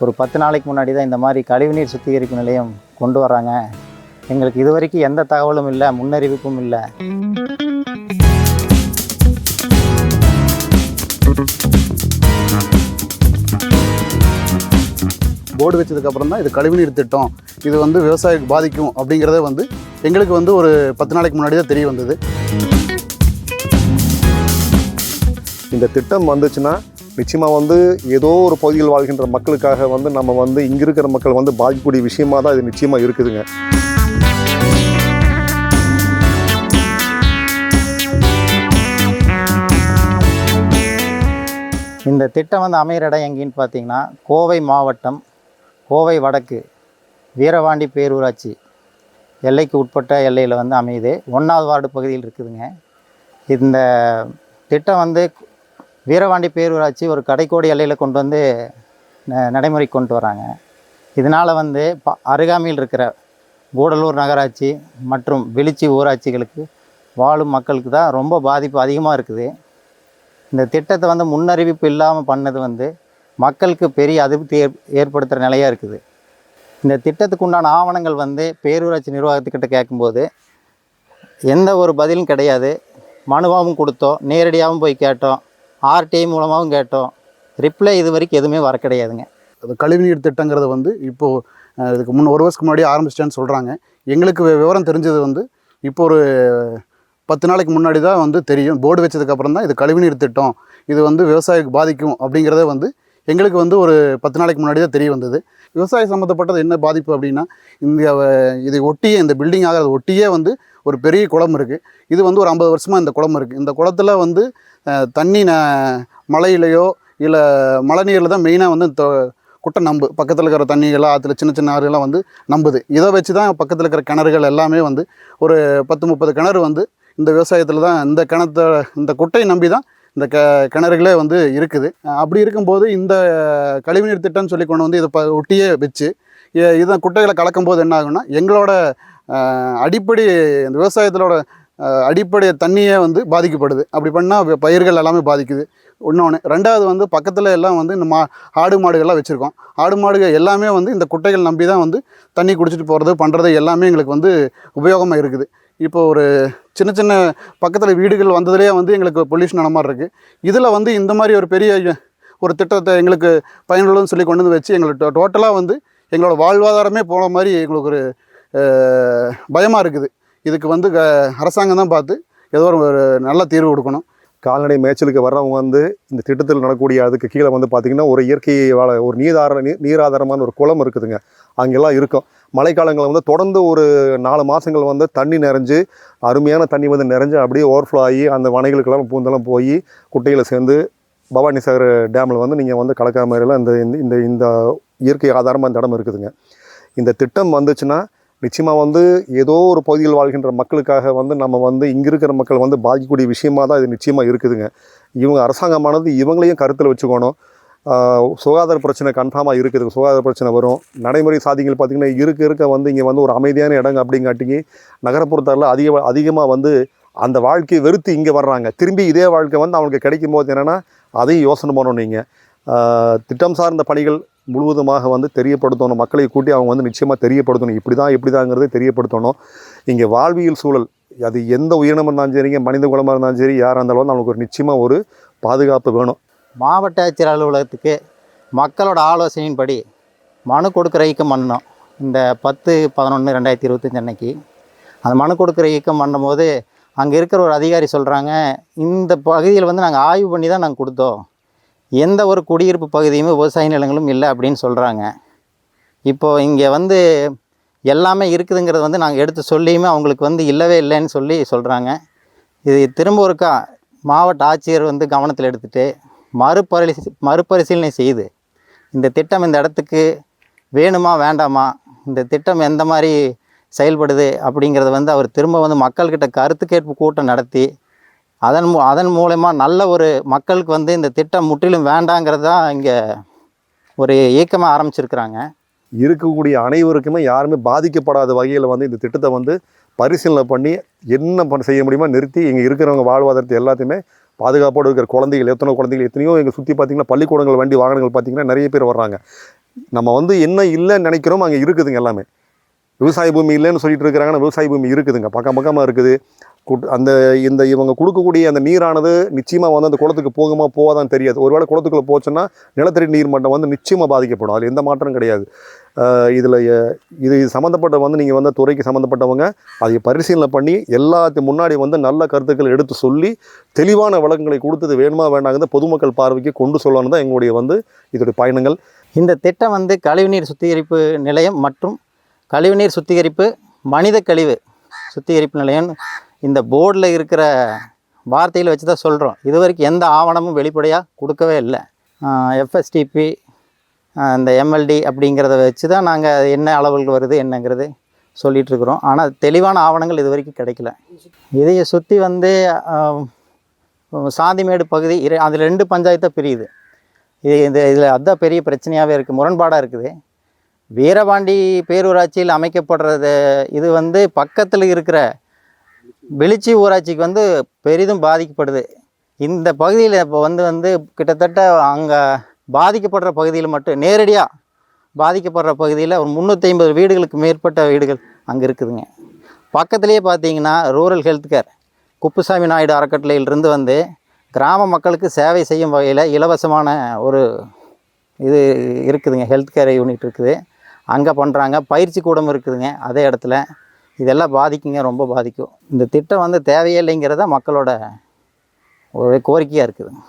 ஒரு பத்து நாளைக்கு முன்னாடி தான் இந்த மாதிரி கழிவுநீர் சுத்திகரிப்பு நிலையம் கொண்டு வராங்க. எங்களுக்கு இது வரைக்கும் எந்த தகவலும் இல்லை முன்னறிவிப்பும் இல்லை. போர்டு வச்சதுக்கு அப்புறம் தான் இது கழிவுநீர் திட்டம் இது வந்து விவசாயிக்கு பாதிக்கும் அப்படிங்கிறதே வந்து எங்களுக்கு வந்து ஒரு பத்து நாளைக்கு முன்னாடி தான் தெரிய வந்தது. இந்த திட்டம் வந்துச்சுன்னா நிச்சயமாக வந்து ஏதோ ஒரு பகுதியில் வாழ்கின்ற மக்களுக்காக வந்து நம்ம வந்து இங்கே இருக்கிற மக்கள் வந்து பாதிக்கக்கூடிய விஷயமா தான் இது நிச்சயமாக இருக்குதுங்க. இந்த திட்டம் வந்து அமையிற இடம் எங்கேன்னு பார்த்தீங்கன்னா கோவை மாவட்டம் கோவை வடக்கு வீரவாண்டி பேரூராட்சி எல்லைக்கு உட்பட்ட எல்லையில் வந்து அமையுது. ஒன்றாவது வார்டு பகுதியில் இருக்குதுங்க. இந்த திட்டம் வந்து வீரவாண்டி பேரூராட்சி ஒரு கடைக்கோடி எல்லையில் கொண்டு வந்து ந- நடைமுறை கொண்டு வராங்க. இதனால் வந்து ப அருகாமையில் இருக்கிற கூடலூர் நகராட்சி மற்றும் வெளிச்சி ஊராட்சிகளுக்கு வாழும் மக்களுக்கு தான் ரொம்ப பாதிப்பு அதிகமாக இருக்குது. இந்த திட்டத்தை வந்து முன்னறிவிப்பு இல்லாமல் பண்ணது வந்து மக்களுக்கு பெரிய அதிருப்தி ஏற்படுத்துகிற நிலையாக இருக்குது. இந்த திட்டத்துக்கு உண்டான ஆவணங்கள் வந்து பேரூராட்சி நிர்வாகத்துக்கிட்ட கேட்கும்போது எந்த ஒரு பதிலும் கிடையாது. மனுவாகவும் கொடுத்தோம் நேரடியாகவும் போய் கேட்டோம். ஆர்டிஐ மூலமாகவும் கேட்டோம். ரிப்ளை இது வரைக்கும் எதுவுமே வர கிடையாதுங்க. அது கழிவுநீர் திட்டங்கிறது வந்து இப்போது இதுக்கு முன் ஒரு வருஷத்துக்கு முன்னாடி ஆரம்பிச்சிட்டேன்னு சொல்கிறாங்க எங்களுக்கு விவரம் தெரிஞ்சது வந்து இப்போ ஒரு பத்து நாளைக்கு முன்னாடி தான் வந்து தெரியும். போர்டு வச்சதுக்கப்புறம் தான் இது கழிவுநீர் திட்டம். இது வந்து விவசாயிக்கு பாதிக்கும் அப்படிங்கிறத வந்து எங்களுக்கு வந்து ஒரு பத்து நாளைக்கு முன்னாடி தான் தெரிய வந்தது. விவசாயம் சம்மந்தப்பட்டது என்ன பாதிப்பு அப்படின்னா இந்த இதை ஒட்டியே இந்த பில்டிங் ஆகிறது ஒட்டியே வந்து ஒரு பெரிய குளம் இருக்குது இது வந்து ஒரு ஐம்பது வருஷமாக இந்த குளம் இருக்குது இந்த குளத்துல வந்து தண்ணி ந மழையிலையோ இல்லை மழை நீரில் தான் மெயினாக வந்து தொ- குட்டை நம்பு. பக்கத்தில் இருக்கிற தண்ணிகள்லாம் ஆற்றுல சின்ன சின்ன ஆறுகள்லாம் வந்து நம்புது. இதை வச்சு தான் பக்கத்தில் இருக்கிற கிணறுகள் எல்லாமே வந்து ஒரு பத்து முப்பது கிணறு வந்து இந்த விவசாயத்தில் தான் இந்த கிணத்த இந்த குட்டையை நம்பி தான் இந்த க கிணறுகளே வந்து இருக்குது. அப்படி இருக்கும்போது இந்த கழிவுநீர் திட்டம்னு சொல்லி கொண்டு வந்து இதை ப ஒட்டியே வச்சு இதை குட்டைகளை கலக்கும்போது என்ன ஆகும்னா எங்களோட அடிப்படை இந்த விவசாயத்திலோட அடிப்படை தண்ணியே வந்து பாதிக்கப்படுது. அப்படி பண்ணால் பயிர்கள் எல்லாமே பாதிக்குது. இன்னொன்று ரெண்டாவது வந்து பக்கத்தில் எல்லாம் வந்து இந்த மா ஆடு மாடுகள்லாம் வச்சுருக்கோம். ஆடு மாடுகள் எல்லாமே வந்து இந்த குட்டைகள் நம்பி தான் வந்து தண்ணி குடிச்சிட்டு போகிறது பண்ணுறது எல்லாமே எங்களுக்கு வந்து உபயோகமாக இருக்குது. இப்போ ஒரு சின்ன சின்ன பக்கத்தில் வீடுகள் வந்ததுலேயே வந்து எங்களுக்கு பொல்யூஷன் ஆன மாதிரி இருக்குது இதில் வந்து இந்த மாதிரி ஒரு பெரிய ஒரு திட்டத்தை எங்களுக்கு பயனுள்ளதுன்னு சொல்லி கொண்டு வந்து வச்சு எங்களுக்கு டோட்டலாக வந்து எங்களோட வாழ்வாதாரமே போன மாதிரி எங்களுக்கு ஒரு பயமாக இருக்குது. இதுக்கு வந்து க- அரசாங்கம் தான் பார்த்து ஏதோ ஒரு நல்ல தீர்வு கொடுக்கணும். கால்நடை மேய்ச்சலுக்கு வர்றவங்க வந்து இந்த திட்டத்தில் நடக்கக்கூடிய அதுக்கு கீழே வந்து பார்த்திங்கன்னா ஒரு இயற்கை வாழ ஒரு நீதார நீ நீராதாரமான ஒரு குளம் இருக்குதுங்க. அங்கெல்லாம் இருக்கும். மழைக்காலங்களில் வந்து தொடர்ந்து ஒரு நாலு மாதங்கள் வந்து தண்ணி நிறைஞ்சு அருமையான தண்ணி வந்து நிறைஞ்சு அப்படியே ஓவர்ஃப்ளோ ஆகி அந்த வனைகளுக்கெல்லாம் பூந்தெல்லாம் போய் குட்டையில் சேர்ந்து பவானி சாகர் டேமில் வந்து நீங்கள் வந்து கலக்கிற மாதிரிலாம் இந்த இந்த- இந்த இந்த இயற்கை ஆதாரமாக இந்த இடம் இருக்குதுங்க. இந்த திட்டம் வந்துச்சுன்னா நிச்சயமாக வந்து ஏதோ ஒரு பகுதியில் வாழ்கின்ற மக்களுக்காக வந்து நம்ம வந்து இங்கே இருக்கிற மக்கள் வந்து பாதிக்கக்கூடிய விஷயமா தான் இது நிச்சயமாக இருக்குதுங்க. இவங்க அரசாங்கமானது இவங்களையும் கருத்தில் வச்சுக்கணும். சுகாதார பிரச்சனை கன்ஃபார்மாக இருக்குது சுகாதார பிரச்சனை வரும். நடைமுறை சாதிகள் பார்த்திங்கன்னா இருக்க இருக்க வந்து இங்கே வந்து ஒரு அமைதியான இடங்க அப்படிங்காட்டிங்க நகரப்புறத்தாரில் அதிக அதிகமாக வந்து அந்த வாழ்க்கையை வெறுத்து இங்கே வர்றாங்க. திரும்பி இதே வாழ்க்கை வந்து அவங்களுக்கு கிடைக்கும் போது என்னென்னா அதையும் யோசனை பண்ணணும் நீங்கள் திட்டம் சார்ந்த பணிகள் முழுவதுமாக வந்து தெரியப்படுத்தணும். மக்களை கூட்டி அவங்க வந்து நிச்சயமாக தெரியப்படுத்தணும். இப்படி தான் இப்படி தாங்கிறதே தெரியப்படுத்தணும். இங்கே வாழ்வியல் சூழல் அது எந்த உயிரினமாக இருந்தாலும் சரிங்க மனித குலமாக இருந்தாலும் சரி யாராக இருந்தாலும் அவங்களுக்கு ஒரு நிச்சயமாக ஒரு பாதுகாப்பு வேணும். மாவட்ட ஆட்சியர் அலுவலகத்துக்கு மக்களோட ஆலோசனையின்படி மனு கொடுக்குற இயக்கம் பண்ணோம் இந்த பத்து பதினொன்று ரெண்டாயிரத்தி இருபத்தஞ்சி அன்னைக்கு. அந்த மனு கொடுக்குற இயக்கம் பண்ணும்போது அங்கே இருக்கிற ஒரு அதிகாரி சொல்கிறாங்க இந்த பகுதியில் வந்து நாங்கள் ஆய்வு பண்ணி தான் நாங்கள் கொடுத்தோம். எந்த ஒரு குடியிருப்பு பகுதியுமே விவசாய நிலங்களும் இல்லை அப்படின்னு சொல்கிறாங்க இப்போது இங்கே வந்து எல்லாமே இருக்குதுங்கிறத வந்து நாங்கள் எடுத்து சொல்லியுமே அவங்களுக்கு வந்து இல்லவே இல்லைன்னு சொல்லி சொல்கிறாங்க இது திரும்ப ஒருக்கா மாவட்ட ஆட்சியர் வந்து கவனத்தில் எடுத்துகிட்டு மறுபரிசீ மறுபரிசீலனை செய்து இந்த திட்டம் இந்த இடத்துக்கு வேணுமா வேண்டாமா இந்த திட்டம் எந்த மாதிரி செயல்படுது அப்படிங்கிறத வந்து அவர் திரும்ப வந்து மக்கள்கிட்ட கருத்து கேட்பு கூட்டம் நடத்தி அதன் மூ அதன் மூலயமா நல்ல ஒரு மக்களுக்கு வந்து இந்த திட்டம் முற்றிலும் வேண்டாங்கிறது தான் இங்கே ஒரு இயக்கமாக ஆரம்பிச்சிருக்கிறாங்க. இருக்கக்கூடிய அனைவருக்குமே யாருமே பாதிக்கப்படாத வகையில் வந்து இந்த திட்டத்தை வந்து பரிசீலனை பண்ணி என்ன பண்ண செய்ய முடியுமோ நிறுத்தி இங்கே இருக்கிறவங்க வாழ்வாதாரத்தை எல்லாத்தையுமே பாதுகாப்போடு இருக்கிற குழந்தைகள் எத்தனை குழந்தைகள் எத்தனையோ இங்கே சுற்றி பார்த்தீங்கன்னா பள்ளிக்கூடங்கள் வண்டி வாகனங்கள் பார்த்தீங்கன்னா நிறைய பேர் வர்றாங்க. நம்ம வந்து என்ன இல்லைன்னு நினைக்கிறோமோ அங்கே இருக்குதுங்க எல்லாமே. விவசாய பூமி இல்லைன்னு சொல்லிட்டு இருக்கிறாங்கன்னா விவசாய பூமி இருக்குதுங்க. பக்கம் பக்கமாக இருக்குது. குட்- அந்த இந்த இவங்க கொடுக்கக்கூடிய அந்த நீரானது நிச்சயமாக வந்து அந்த குளத்துக்கு போகுமா போகாதான் தெரியாது. ஒருவேளை குளத்துக்குள்ளே போச்சுன்னா நிலத்தடி நீர் மட்டம் வந்து நிச்சயமாக பாதிக்கப்படும். அதில் எந்த மாற்றமும் கிடையாது. இதில் இது சம்மந்தப்பட்ட வந்து நீங்கள் வந்து துறைக்கு சம்மந்தப்பட்டவங்க அதை பரிசீலனை பண்ணி எல்லாத்துக்கு முன்னாடி வந்து நல்ல கருத்துக்கள் எடுத்து சொல்லி தெளிவான விளக்கங்களை கொடுத்தது வேணுமா வேண்டாங்கிறத பொதுமக்கள் பார்வைக்கு கொண்டு சொல்லணும் தான் எங்களுடைய வந்து இதோடைய பயணங்கள். இந்த திட்டம் வந்து கழிவுநீர் சுத்திகரிப்பு நிலையம் மற்றும் கழிவுநீர் சுத்திகரிப்பு மனித கழிவு சுத்திகரிப்பு நிலையம் இந்த போர்டில் இருக்கிற வார்த்தையில் வச்சு தான் சொல்கிறோம் இது வரைக்கும் எந்த ஆவணமும் வெளிப்படையாக கொடுக்கவே இல்லை. எஃப்எஸ்டிபி இந்த எம்எல்டி அப்படிங்கிறத வச்சு தான் நாங்கள் என்ன அளவுகள் வருது என்னங்கிறது சொல்லிகிட்ருக்குறோம் ஆனால் தெளிவான ஆவணங்கள் இது வரைக்கும் கிடைக்கல. இதையை சுற்றி வந்து சாந்திமேடு பகுதி இரு அதில் ரெண்டு பஞ்சாயத்தாக பிரியுது. இது இந்த இதில் அதுதான் பெரிய பிரச்சனையாகவே இருக்குது முரண்பாடாக இருக்குது. வீரபாண்டி பேரூராட்சியில் அமைக்கப்படுறது இது வந்து பக்கத்தில் இருக்கிற வெளிச்சி ஊராட்சிக்கு வந்து பெரிதும் பாதிக்கப்படுது. இந்த பகுதியில் இப்போ வந்து வந்து கிட்டத்தட்ட அங்கே பாதிக்கப்படுற பகுதியில் மட்டும் நேரடியாக பாதிக்கப்படுற பகுதியில் ஒரு முந்நூற்றி ஐம்பது வீடுகளுக்கு மேற்பட்ட வீடுகள் அங்கே இருக்குதுங்க. பக்கத்துலேயே பார்த்தீங்கன்னா rural health care Kuppusamy Naidu அறக்கட்டளையிலிருந்து வந்து கிராம மக்களுக்கு சேவை செய்யும் வகையில் இலவசமான ஒரு இது இருக்குதுங்க ஹெல்த் கேர் யூனிட் இருக்குது. அங்கே பண்ணுறாங்க பயிற்சி கூடம் இருக்குதுங்க அதே இடத்துல. இதெல்லாம் பாதிக்குங்க ரொம்ப பாதிக்கும். இந்த திட்டம் வந்து தேவையில்லைங்கிறத மக்களோட ஒரு கோரிக்கையாக இருக்குதுங்க.